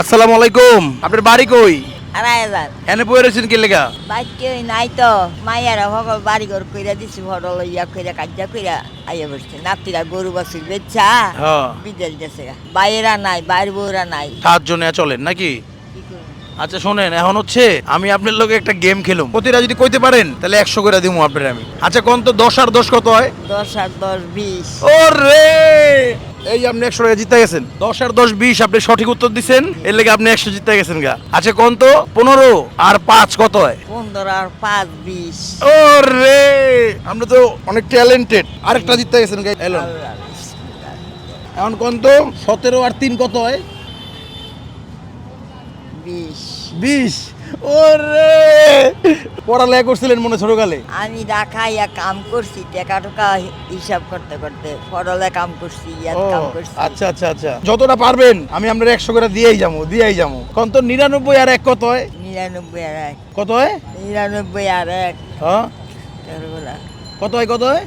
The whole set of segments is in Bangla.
আসসালামু আলাইকুম। আপনার বাড়ি কই? আড়াই হাজার এনে বই রয়েছেন কি বাইকে নাই তো। মাইয়ারা সকল বাড়ি ঘর কইরা দিছি ফটো লইয়া কইরা কাজ্জা কইরা আইয়া বসছে। নাতিরা গরু বেচা হ্যাঁ। বিদেশ গেছে গা। বাইরা নাই বাইর বউরা নাই। সাতজনে চলেন নাকি? আচ্ছা শোনেন এখন হচ্ছে আমি আপনার লোকে একটা গেম খেলুম। প্রতিটা যদি কইতে পারেন তাহলে একশো করে দিব আপনার আমি। আচ্ছা কোন তো দশ আর দশ কত হয়? দশ আর দশ বিশ। ও রে এই আপনি একশো টাকা জিতে গেছেন। দশ আর দশ বিশ আপনি সঠিক উত্তর দিচ্ছেন এর লেগে আপনি একশো জিতে গেছেন গা। আচ্ছা কোন তো? পনেরো আর পাঁচ কত হয়? পনেরো আর পাঁচ বিশ। ও রে আমরা তো অনেক ট্যালেন্টেড আরেকটা জিতে গেছেন গা এলো এখন কোন তো? সতেরো আর তিন কত হয়? বিশ। বিশ? ওরে! পড়ালেখা করছিলেন মনে ছোটকালে? আমি ঢাকাইয়া কাম করছি টাকা টুকা হিসাব করতে করতে। ফটলে কাম করছি ইয়াত কাম করছি। আচ্ছা আচ্ছা আচ্ছা। যতটা পারবেন আমি আপনার একশো করে দিয়েই যাব দিয়েই যাব। কোন তো নিরানব্বই আর এক কত হয়? নিরানব্বই আর এক। কত হয়? নিরানব্বই আর এক। হ্যাঁ? কত হয় কত হয়?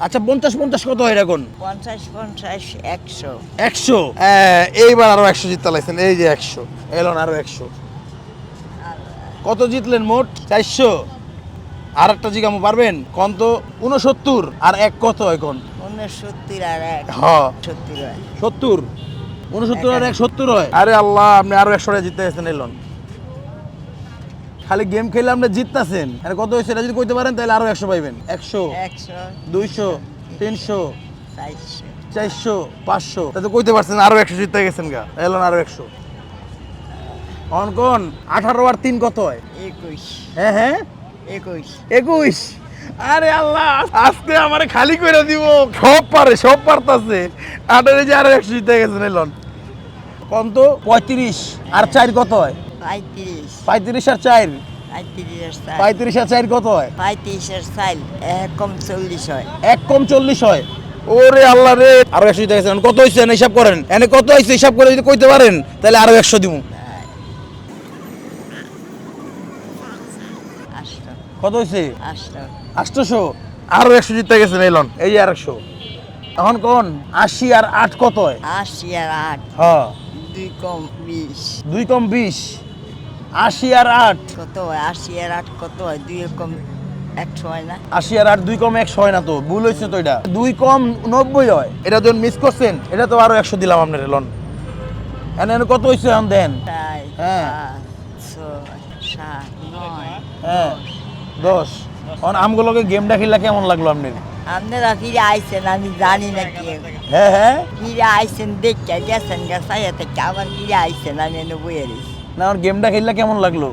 আচ্ছা পঞ্চাশ পঞ্চাশ কত হয় এখন? পঞ্চাশ পঞ্চাশ একশো। একশো? এইবার আরও একশো জিততে লাগছেন এই যে একশো। এলন আরও একশো। কত জিতলেন মোট? চারশো। আর একটা জিগামো পারবেন? কোন তো? উনসত্তর আর এক কত এখন? উনসত্তর আর এক। হ্যাঁ সত্তর হয়। সত্তর। উনসত্তর আর এক সত্তর হয়। আরে আল্লাহ আপনি আরও একশো জিততে গেছেন এলন। খালি গেম খেলে আপনি জিততেছেন। আর কত হয়েছে? এটা যদি কইতে পারেন তাহলে আরও একশো পাইবেন। একশো একশো দুইশো তিনশো চারশো। চারশো পাঁচশো। তা তো কইতে পারছেন আরও একশো জিততে গেছেন গা। এলন আরও একশো। কোন কোন? আঠারো আর তিন কত হয়? একুশ। হ্যাঁ হ্যাঁ? একুশ। একুশ? আরে আল্লাহ আজকে আমারে খালি করে দিব। সব পারে সব পারতাছে। আঠারো যে আরও একশো জিতে গেছেন এলন কোন তো পঁয়ত্রিশ। আর চার কত হয়? পঁয়ত্রিশ। আর চার? পঁয়ত্রিশ আর চার। কত হয়? পঁয়ত্রিশ আর চার এক কম চল্লিশ হয়। এক কম চল্লিশ হয়। ওরে আল্লাহ রে। আরও একশো জিতে গেছেন কত হয়েছে হিসাব করেন? এনে কত হয়েছে হিসাব করে যদি কইতে পারেন তাহলে আরও একশো দিব কত হয়েছে আটশোশো? আরও একশো জিতে গেছেন এলন এই যে আর একশো এখন কোন? আশি আর আট কত হয়? আশি আর আট। হ্যাঁ। দুই কম বিশ। দুই কম বিশ। আশি আর আট। কত হয়? আশি আর আট কত হয়? দুই কম একশো হয় না? আশি আর আট দুই কম একশো হয় না তো। ভুল হয়েছে তো এটা। দুই কম নব্বই হয়। এটা যখন মিস করছেন এটা তো আরও একশো দিলাম আপনার এলন এনে এনে কত হয়েছে এখন দেন? হ্যাঁ। হ্যাঁ। দশ। এখন আমগুলোকে গেমটা খেললে কেমন লাগল আপনার? আপনারা ফিরে আইছেন আমি জানি না কি। হ্যাঁ হ্যাঁ। ফিরে আইছেন দেখে গেছেন থেকে আবার ফিরে আইছেন আমি এনে বইয়ে রয়েছি না আমার গেমটা খেললে কেমন লাগল?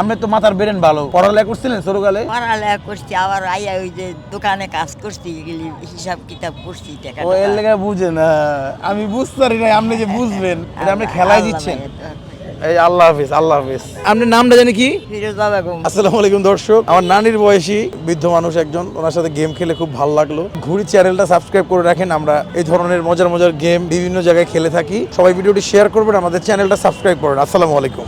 আপনি তো মাথার বেরেন ভালো। পড়ালেখা করছিলেন ছোটকালে? পড়ালেখা করছি আবার আইয়া ওই যে দোকানে কাজ করছি এগুলি হিসাব কিতাব করছি টাকা ও এর লেগে বুঝে না আমি বুঝতে পারি না আপনি যে বুঝবেন এটা আপনি খেলায় দিচ্ছেন। এই আল্লাহ হাফিজ আল্লাহ হাফিজ। আপনার নামটা জানি কি? আসসালামু আলাইকুম দর্শক আমার নানির বয়সী বৃদ্ধ মানুষ একজন ওনার সাথে গেম খেলে খুব ভালো লাগল। ঘুরি চ্যানেলটা সাবস্ক্রাইব করে রাখেন আমরা এই ধরনের মজার মজার গেম বিভিন্ন জায়গায় খেলে থাকি। সবাই ভিডিওটি শেয়ার করবেন আমাদের চ্যানেলটা সাবস্ক্রাইব করেন। আসসালামু আলাইকুম।